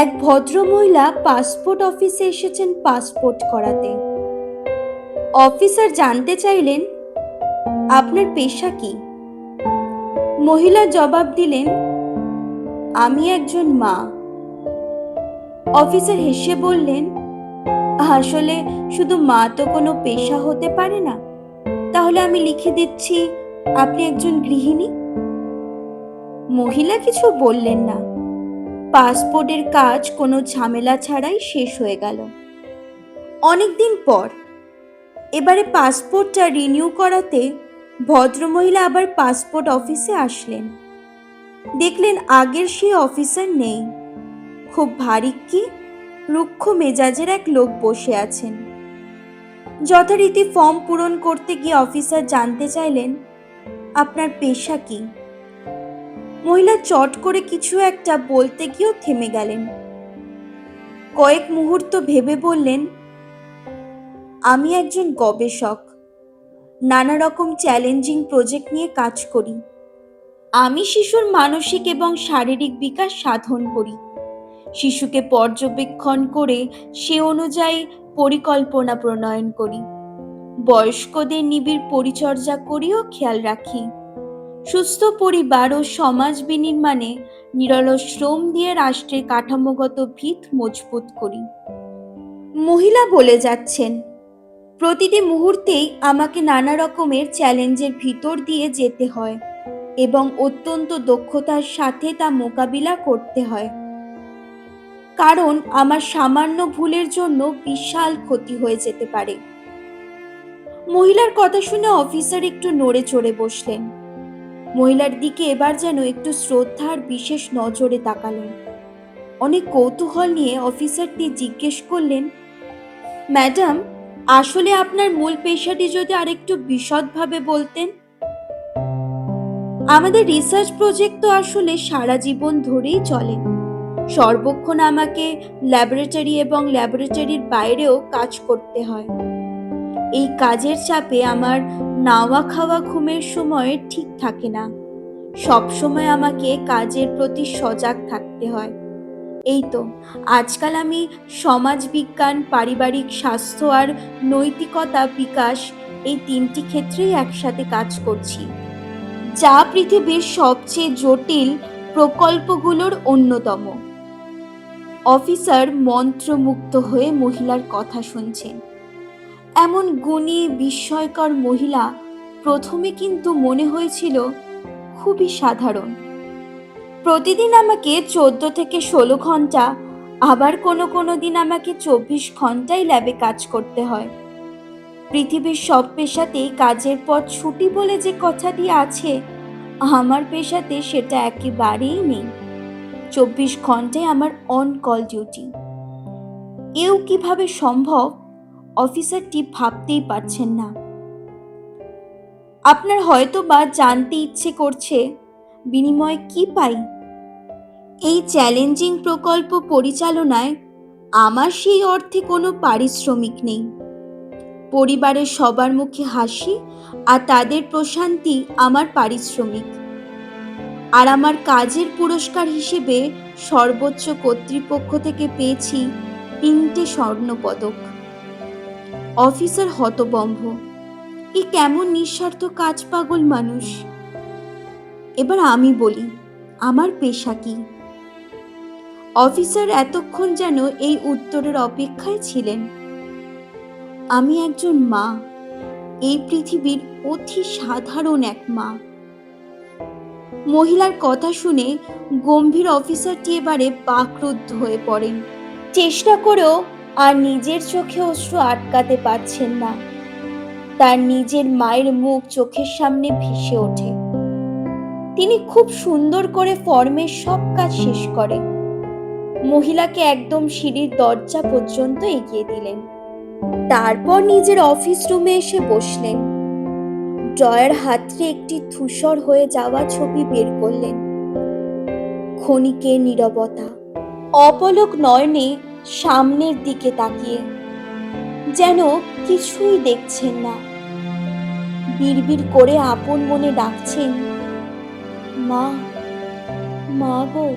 এক ভদ্রমহিলা পাসপোর্ট অফিসে এসেছেন পাসপোর্ট করাতে। অফিসার জানতে চাইলেন, আপনার পেশা কি? মহিলা জবাব দিলেন, আমি একজন মা। অফিসার হেসে বললেন, আসলে শুধু মা তো কোনো পেশা হতে পারে না। তাহলে আমি লিখে দিচ্ছি, আপনি একজন গৃহিণী? মহিলা কিছু বললেন না। পাসপোর্টের কাজ কোনো ঝামেলা ছাড়াই শেষ হয়ে গেল। অনেকদিন পর। এবারে পাসপোর্টটা রিনিউ করাতে ভদ্রমহিলা আবার পাসপোর্ট অফিসে আসলেন। দেখলেন আগের সেই অফিসার নেই। খুব ভারী কি? রুক্ষ মেজাজের এক লোক বসে আছেন। যথারীতি ফর্ম পূরণ করতে গিয়ে অফিসার জানতে চাইলেন, আপনার পেশা কি? মহিলা চট করে কিছু একটা বলতে গিয়েও থেমে গেলেন। কয়েক মুহূর্ত ভেবে বললেন, আমি একজন গবেষক। নানা রকম চ্যালেঞ্জিং প্রজেক্ট নিয়ে কাজ করি। আমি শিশুর মানসিক এবং শারীরিক বিকাশ সাধন করি। শিশুকে পর্যবেক্ষণ করে সে অনুযায়ী পরিকল্পনা প্রণয়ন করি। বয়স্কদের নিবিড় পরিচর্যা করিও খেয়াল রাখি। সুস্থ পরিবার ও সমাজ বিনির্মাণে নিরল শ্রম দিয়ে রাষ্ট্রের কাঠামোগত ভিত মজবুত করি। মহিলা বলে যাচ্ছেন, প্রতিটি মুহূর্তেই আমাকে নানা রকমের চ্যালেঞ্জের ভিতর দিয়ে যেতে হয় এবং অত্যন্ত দক্ষতার সাথে তা মোকাবিলা করতে হয়। কারণ আমার সামান্য ভুলের জন্য বিশাল ক্ষতি হয়ে যেতে পারে। মহিলার কথা শুনে অফিসার একটু নড়ে চড়ে বসলেন। মহিলার দিকে এবার যেন একটু শ্রদ্ধার বিশেষ নজরে তাকালেন। অনেক কৌতূহল নিয়ে অফিসারটি জিজ্ঞেস করলেন, ম্যাডাম, আসলে আপনার মূল পেশাটি যদি আরেকটু বিশদভাবে বলতেন? আমাদের রিসার্চ প্রজেক্ট তো আসলে সারা জীবন ধরেই চলে। সর্বক্ষণ আমাকে ল্যাবরেটরি এবং ল্যাবরেটরির বাইরেও কাজ করতে হয়। এই কাজের চাপে আমার নাওয়া খাওয়া ঘুমের সময় ঠিক থাকে না। সব সময় আমাকে কাজের প্রতি সজাগ থাকতে হয়। এই তো, আজকাল আমি সমাজ বিজ্ঞান, পারিবারিক স্বাস্থ্য আর নৈতিকতা বিকাশ এই তিনটি ক্ষেত্রেই একসাথে কাজ করছি। যা পৃথিবীর সবচেয়ে জটিল প্রকল্পগুলোর অন্যতম। অফিসার মন্ত্রমুগ্ধ হয়ে মহিলার কথা শুনছেন। এমন গুণী, বিস্ময়কর মহিলা প্রথমে কিন্তু মনে হয়েছিল খুবই সাধারণ। প্রতিদিন আমাকে চোদ্দ থেকে ষোলো ঘণ্টা আবার কোনো কোনো দিন আমাকে চব্বিশ ঘন্টাই ল্যাবে কাজ করতে হয়। পৃথিবীর সব পেশাতেই কাজের পর ছুটি বলে যে কথাটি আছে, আমার পেশাতে সেটা একেবারেই নেই। চব্বিশ ঘন্টায় আমার অন কল ডিউটি এও কীভাবে সম্ভব? অফিসারটি ভাবতেই পারছেন না। আপনার হয়তো বা জানতে ইচ্ছে করছে, বিনিময়ে কি পাই? এই চ্যালেঞ্জিং প্রকল্প পরিচালনায় আমার সেই অর্থে কোনো পারিশ্রমিক নেই। পরিবারের সবার মুখে হাসি আর তাদের প্রশান্তি আমার পারিশ্রমিক। আর আমার কাজের পুরস্কার হিসেবে সর্বোচ্চ কর্তৃপক্ষ থেকে পেয়েছি তিনটে স্বর্ণপদক। অফিসার হতবম্ব। এ কেমন নিঃস্বার্থ কাজ পাগল মানুষ। এবার আমি বলি, আমার পেশা কি? অফিসার এতক্ষণ যেন এই উত্তরের অপেক্ষায় ছিলেন। আমি একজন মা। এই পৃথিবীর অতি সাধারণ এক মা। মহিলার কথা শুনে গম্ভীর অফিসারটি এবারে বাকরুদ্ধ হয়ে পড়েন। চেষ্টা করেও আর নিজের চোখে অশ্রু আটকাতে পারছেন না। তার নিজের মায়ের মুখ চোখের সামনে ভেসে ওঠে। তিনি খুব সুন্দর করে ফর্মের সব কাজ শেষ করে। মহিলাকে একদম সিঁড়ির দরজা পর্যন্ত এগিয়ে দিলেন। তারপর নিজের অফিস রুমে এসে বসলেন। ড্রয়ার হাতরে একটি ধূসর হয়ে যাওয়া ছবি বের করলেন। ক্ষণিকে নীরবতা। অপলক নয়নে সামনের দিকে তাকিয়ে, যেন কিছুই দেখছেন না। বিড়বিড় করে আপন মনে ডাকছেন, মা মা গো।